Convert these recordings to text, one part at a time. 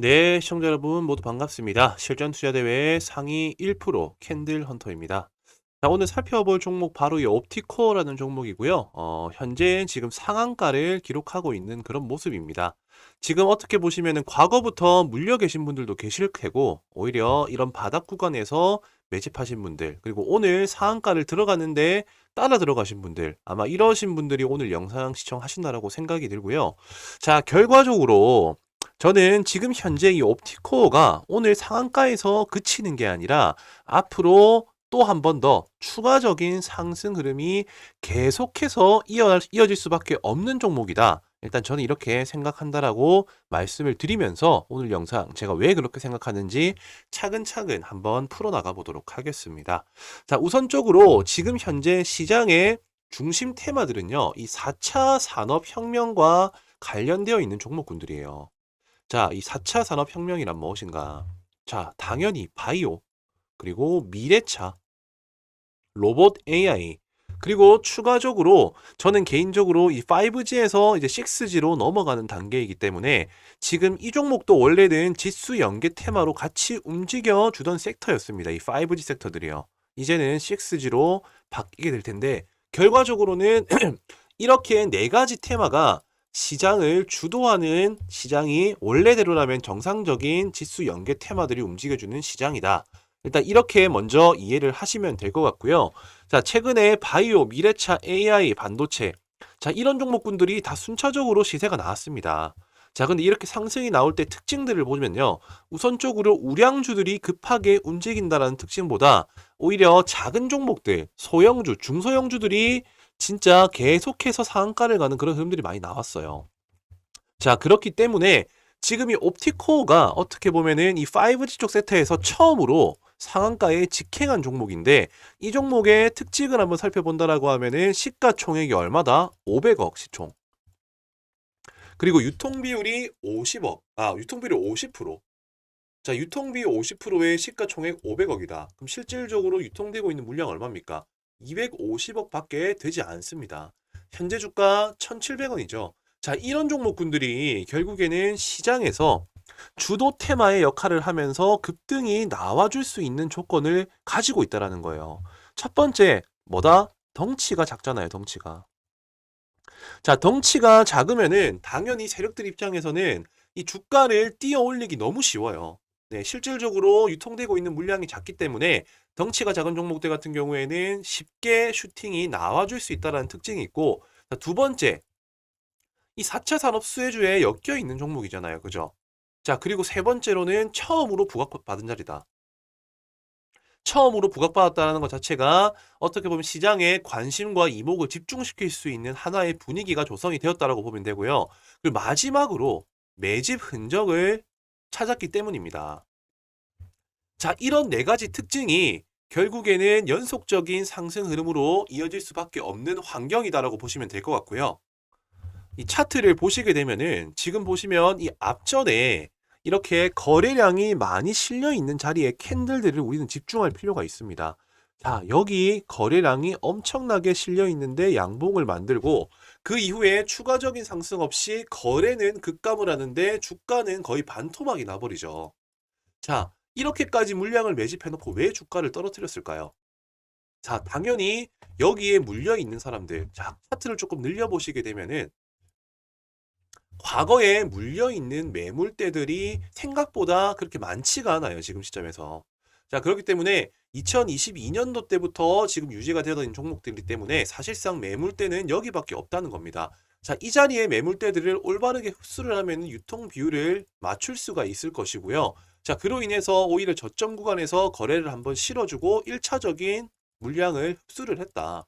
네, 시청자 여러분 모두 반갑습니다. 실전 투자 대회 상위 1% 캔들 헌터입니다. 자, 오늘 살펴볼 종목 바로 이 옵티코어라는 종목이고요. 어, 현재 지금 상한가를 기록하고 있는 그런 모습입니다. 지금 어떻게 보시면은 과거부터 물려 계신 분들도 계실 테고 오히려 이런 바닥 구간에서 매집하신 분들 그리고 오늘 상한가를 들어갔는데 따라 들어가신 분들 아마 이러신 분들이 오늘 영상 시청하신다라고 생각이 들고요. 자, 결과적으로 저는 지금 현재 이 옵티코어가 오늘 상한가에서 그치는 게 아니라 앞으로 또 한 번 더 추가적인 상승 흐름이 계속해서 이어, 이어질 수밖에 없는 종목이다. 일단 저는 이렇게 생각한다라고 말씀을 드리면서 오늘 영상 제가 왜 그렇게 생각하는지 차근차근 한번 풀어나가 보도록 하겠습니다. 자, 우선적으로 지금 현재 시장의 중심 테마들은요, 이 4차 산업혁명과 관련되어 있는 종목군들이에요. 자, 이 4차 산업혁명이란 무엇인가? 자, 당연히 바이오, 그리고 미래차, 로봇 AI, 그리고 추가적으로 저는 개인적으로 이 5G에서 이제 6G로 넘어가는 단계이기 때문에 지금 이 종목도 원래는 지수 연계 테마로 같이 움직여 주던 섹터였습니다. 이 5G 섹터들이요. 이제는 6G로 바뀌게 될 텐데 결과적으로는 이렇게 네 가지 테마가 시장을 주도하는 시장이 원래대로라면 정상적인 지수 연계 테마들이 움직여주는 시장이다. 일단 이렇게 먼저 이해를 하시면 될 것 같고요. 자, 최근에 바이오, 미래차, AI, 반도체. 자, 이런 종목군들이 다 순차적으로 시세가 나왔습니다. 자, 근데 이렇게 상승이 나올 때 특징들을 보면요. 우선적으로 우량주들이 급하게 움직인다라는 특징보다 오히려 작은 종목들, 소형주, 중소형주들이 진짜 계속해서 상한가를 가는 그런 흐름들이 많이 나왔어요. 자, 그렇기 때문에 지금 이 옵티코어가 어떻게 보면은 이 5G 쪽 세트에서 처음으로 상한가에 직행한 종목인데 이 종목의 특징을 한번 살펴본다라고 하면은 시가총액이 얼마다? 500억 시총. 그리고 유통 비율이 50억. 아, 유통 비율이 50%. 자, 유통 비율 50%의 시가총액 500억이다. 그럼 실질적으로 유통되고 있는 물량 얼마입니까? 250억 밖에 되지 않습니다. 현재 주가 1,700원이죠. 자, 이런 종목군들이 결국에는 시장에서 주도 테마의 역할을 하면서 급등이 나와줄 수 있는 조건을 가지고 있다라는 거예요. 첫 번째, 뭐다? 덩치가 작잖아요, 덩치가. 자, 덩치가 작으면은 당연히 세력들 입장에서는 이 주가를 띄어 올리기 너무 쉬워요. 네, 실질적으로 유통되고 있는 물량이 작기 때문에 덩치가 작은 종목들 같은 경우에는 쉽게 슈팅이 나와줄 수 있다는 특징이 있고, 자, 두 번째, 이 4차 산업 수혜주에 엮여 있는 종목이잖아요. 그죠? 자, 그리고 세 번째로는 처음으로 부각받은 자리다. 처음으로 부각받았다는 것 자체가 어떻게 보면 시장의 관심과 이목을 집중시킬 수 있는 하나의 분위기가 조성이 되었다라고 보면 되고요. 그리고 마지막으로 매집 흔적을 찾았기 때문입니다. 자, 이런 네 가지 특징이 결국에는 연속적인 상승 흐름으로 이어질 수밖에 없는 환경이다라고 보시면 될 것 같고요. 이 차트를 보시게 되면은 지금 보시면 이 앞전에 이렇게 거래량이 많이 실려 있는 자리에 캔들들을 우리는 집중할 필요가 있습니다. 자, 여기 거래량이 엄청나게 실려 있는데 양봉을 만들고 그 이후에 추가적인 상승 없이 거래는 급감을 하는데 주가는 거의 반토막이 나버리죠. 자, 이렇게까지 물량을 매집해 놓고 왜 주가를 떨어뜨렸을까요? 자, 당연히 여기에 물려 있는 사람들, 자, 차트를 조금 늘려보시게 되면은 과거에 물려 있는 매물대들이 생각보다 그렇게 많지가 않아요. 지금 시점에서. 자, 그렇기 때문에 2022년도 때부터 지금 유지가 되어 있는 종목들이기 때문에 사실상 매물대는 여기밖에 없다는 겁니다. 자, 이 자리에 매물대들을 올바르게 흡수를 하면 유통 비율을 맞출 수가 있을 것이고요. 자, 그로 인해서 오히려 저점 구간에서 거래를 한번 실어주고 1차적인 물량을 흡수를 했다.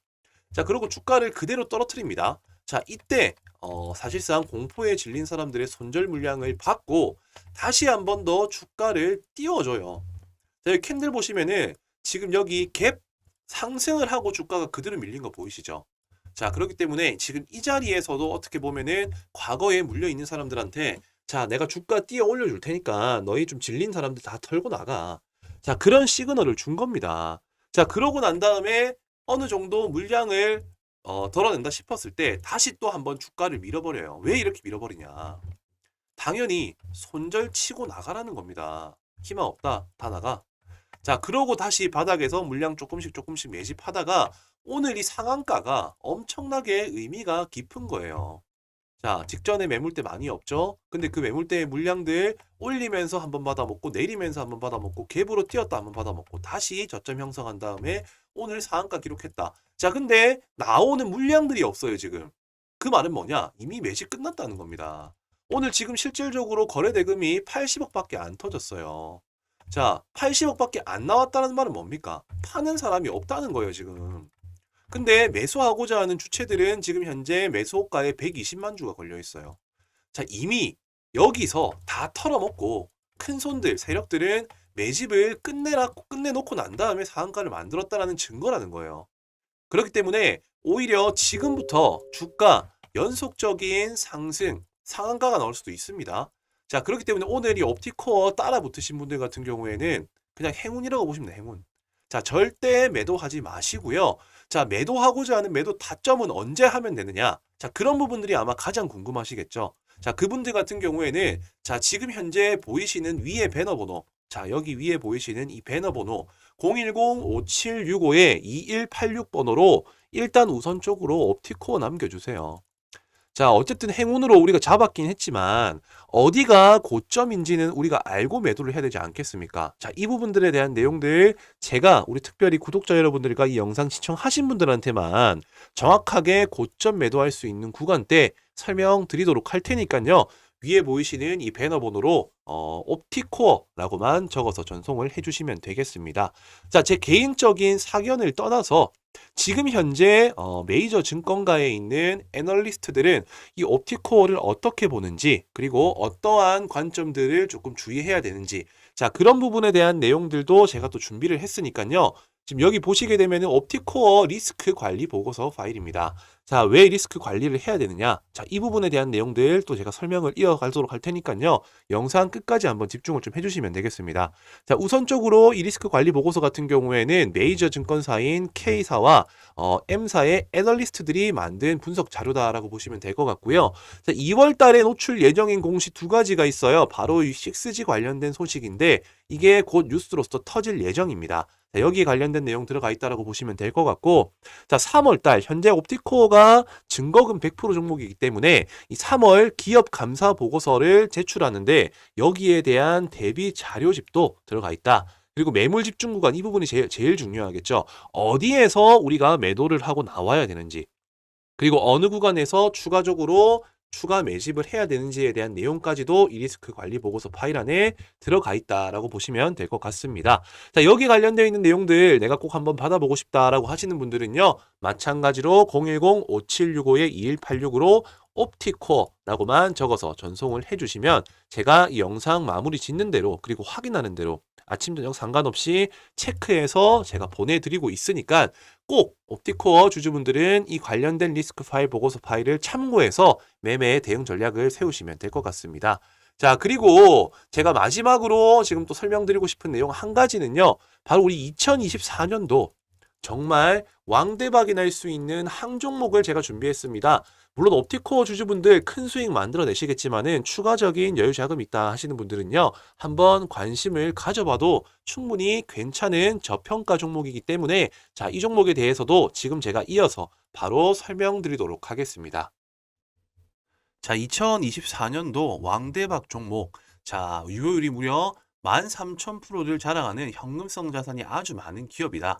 자, 그리고 주가를 그대로 떨어뜨립니다. 자, 이때 어, 사실상 공포에 질린 사람들의 손절 물량을 받고 다시 한 번 더 주가를 띄워줘요. 자, 여기 캔들 보시면은 지금 여기 갭 상승을 하고 주가가 그대로 밀린 거 보이시죠? 자, 그렇기 때문에 지금 이 자리에서도 어떻게 보면은 과거에 물려 있는 사람들한테 자, 내가 주가 띄어 올려 줄 테니까 너희 좀 질린 사람들 다 털고 나가. 자, 그런 시그널을 준 겁니다. 자, 그러고 난 다음에 어느 정도 물량을 어, 덜어낸다 싶었을 때 다시 또 한번 주가를 밀어버려요. 왜 이렇게 밀어버리냐? 당연히 손절 치고 나가라는 겁니다. 희망 없다. 다 나가. 자, 그러고 다시 바닥에서 물량 조금씩 조금씩 매집하다가 오늘 이 상한가가 엄청나게 의미가 깊은 거예요. 자, 직전에 매물대 많이 없죠? 근데 그 매물대의 물량들 올리면서 한번 받아먹고 내리면서 한번 받아먹고 갭으로 뛰었다 한번 받아먹고 다시 저점 형성한 다음에 오늘 상한가 기록했다. 자, 근데 나오는 물량들이 없어요, 지금. 그 말은 뭐냐? 이미 매집 끝났다는 겁니다. 오늘 지금 실질적으로 거래 대금이 80억밖에 안 터졌어요. 자, 80억밖에 안 나왔다는 말은 뭡니까? 파는 사람이 없다는 거예요, 지금. 근데 매수하고자 하는 주체들은 지금 현재 매수호가에 120만 주가 걸려 있어요. 자, 이미 여기서 다 털어먹고 큰 손들, 세력들은 매집을 끝내라, 끝내놓고 난 다음에 상한가를 만들었다라는 증거라는 거예요. 그렇기 때문에 오히려 지금부터 주가 연속적인 상승, 상한가가 나올 수도 있습니다. 자, 그렇기 때문에 오늘 이 옵티코어 따라 붙으신 분들 같은 경우에는 그냥 행운이라고 보시면 돼요, 행운. 자, 절대 매도하지 마시고요. 자, 매도하고자 하는 매도 타점은 언제 하면 되느냐? 자, 그런 부분들이 아마 가장 궁금하시겠죠? 자, 그분들 같은 경우에는 자, 지금 현재 보이시는 위에 배너 번호. 자, 여기 위에 보이시는 이 배너 번호 010-5765에 2186번호로 일단 우선적으로 옵티코어 남겨주세요. 자, 어쨌든 행운으로 우리가 잡았긴 했지만 어디가 고점인지는 우리가 알고 매도를 해야 되지 않겠습니까? 자, 이 부분들에 대한 내용들 제가 우리 특별히 구독자 여러분들과 이 영상 시청하신 분들한테만 정확하게 고점 매도할 수 있는 구간대 설명드리도록 할 테니까요. 위에 보이시는 이 배너 번호로 어, 옵티코어라고만 적어서 전송을 해주시면 되겠습니다. 자, 제 개인적인 사견을 떠나서 지금 현재 어, 메이저 증권가에 있는 애널리스트들은 이 옵티코어를 어떻게 보는지 그리고 어떠한 관점들을 조금 주의해야 되는지 자 그런 부분에 대한 내용들도 제가 또 준비를 했으니까요. 지금 여기 보시게 되면 옵티코어 리스크 관리 보고서 파일입니다. 자, 왜 리스크 관리를 해야 되느냐? 자, 이 부분에 대한 내용들 또 제가 설명을 이어가도록 할 테니까요. 영상 끝까지 한번 집중을 좀 해주시면 되겠습니다. 자, 우선적으로 이 리스크 관리 보고서 같은 경우에는 메이저 증권사인 K사와 어, M사의 애널리스트들이 만든 분석 자료다라고 보시면 될 것 같고요. 자, 2월 달에 노출 예정인 공시 두 가지가 있어요. 바로 이 6G 관련된 소식인데 이게 곧 뉴스로서 터질 예정입니다. 자, 여기에 관련된 내용 들어가 있다라고 보시면 될 것 같고 자 3월 달 현재 옵티코어가 증거금 100% 종목이기 때문에 이 3월 기업 감사 보고서를 제출하는데 여기에 대한 대비 자료집도 들어가 있다. 그리고 매물 집중 구간 이 부분이 제일, 제일 중요하겠죠. 어디에서 우리가 매도를 하고 나와야 되는지 그리고 어느 구간에서 추가적으로 추가 매집을 해야 되는지에 대한 내용까지도 이 리스크 관리 보고서 파일 안에 들어가 있다라고 보시면 될 것 같습니다. 자, 여기 관련되어 있는 내용들 내가 꼭 한번 받아보고 싶다라고 하시는 분들은요. 마찬가지로 010-5765-2186으로 옵티코어라고만 적어서 전송을 해주시면 제가 이 영상 마무리 짓는 대로 그리고 확인하는 대로 아침 저녁 상관없이 체크해서 제가 보내드리고 있으니까 꼭 옵티코어 주주분들은 이 관련된 리스크 파일 보고서 파일을 참고해서 매매 대응 전략을 세우시면 될 것 같습니다. 자, 그리고 제가 마지막으로 지금 또 설명드리고 싶은 내용 한 가지는요. 바로 우리 2024년도 정말 왕대박이 날 수 있는 항 종목을 제가 준비했습니다. 물론 옵티코어 주주분들 큰 수익 만들어 내시겠지만은 추가적인 여유 자금 있다 하시는 분들은요. 한번 관심을 가져봐도 충분히 괜찮은 저평가 종목이기 때문에 자, 이 종목에 대해서도 지금 제가 이어서 바로 설명드리도록 하겠습니다. 자, 2024년도 왕대박 종목. 자, 유효율이 무려 13,000%를 자랑하는 현금성 자산이 아주 많은 기업이다.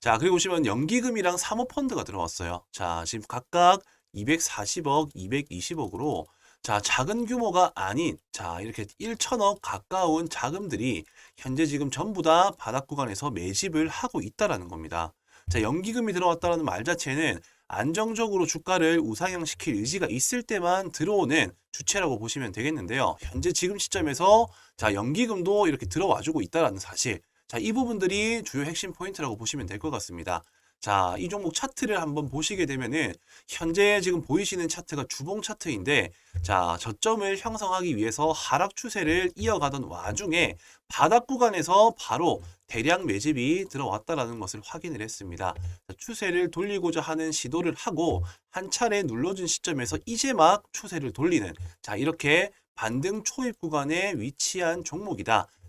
자, 그리고 보시면 연기금이랑 사모펀드가 들어왔어요. 자, 지금 각각 240억, 220억으로 자, 작은 규모가 아닌 자, 이렇게 1천억 가까운 자금들이 현재 지금 전부 다 바닥 구간에서 매집을 하고 있다라는 겁니다. 자, 연기금이 들어왔다라는 말 자체는 안정적으로 주가를 우상향시킬 의지가 있을 때만 들어오는 주체라고 보시면 되겠는데요. 현재 지금 시점에서 자, 연기금도 이렇게 들어와 주고 있다라는 사실. 자, 이 부분들이 주요 핵심 포인트라고 보시면 될 것 같습니다. 자, 이 종목 차트를 한번 보시게 되면은 현재 지금 보이시는 차트가 주봉 차트인데 자, 저점을 형성하기 위해서 하락 추세를 이어가던 와중에 바닥 구간에서 바로 대량 매집이 들어왔다라는 것을 확인을 했습니다. 자, 추세를 돌리고자 하는 시도를 하고 한 차례 눌러준 시점에서 이제 막 추세를 돌리는 자, 이렇게 반등 초입 구간에 위치한 종목이다.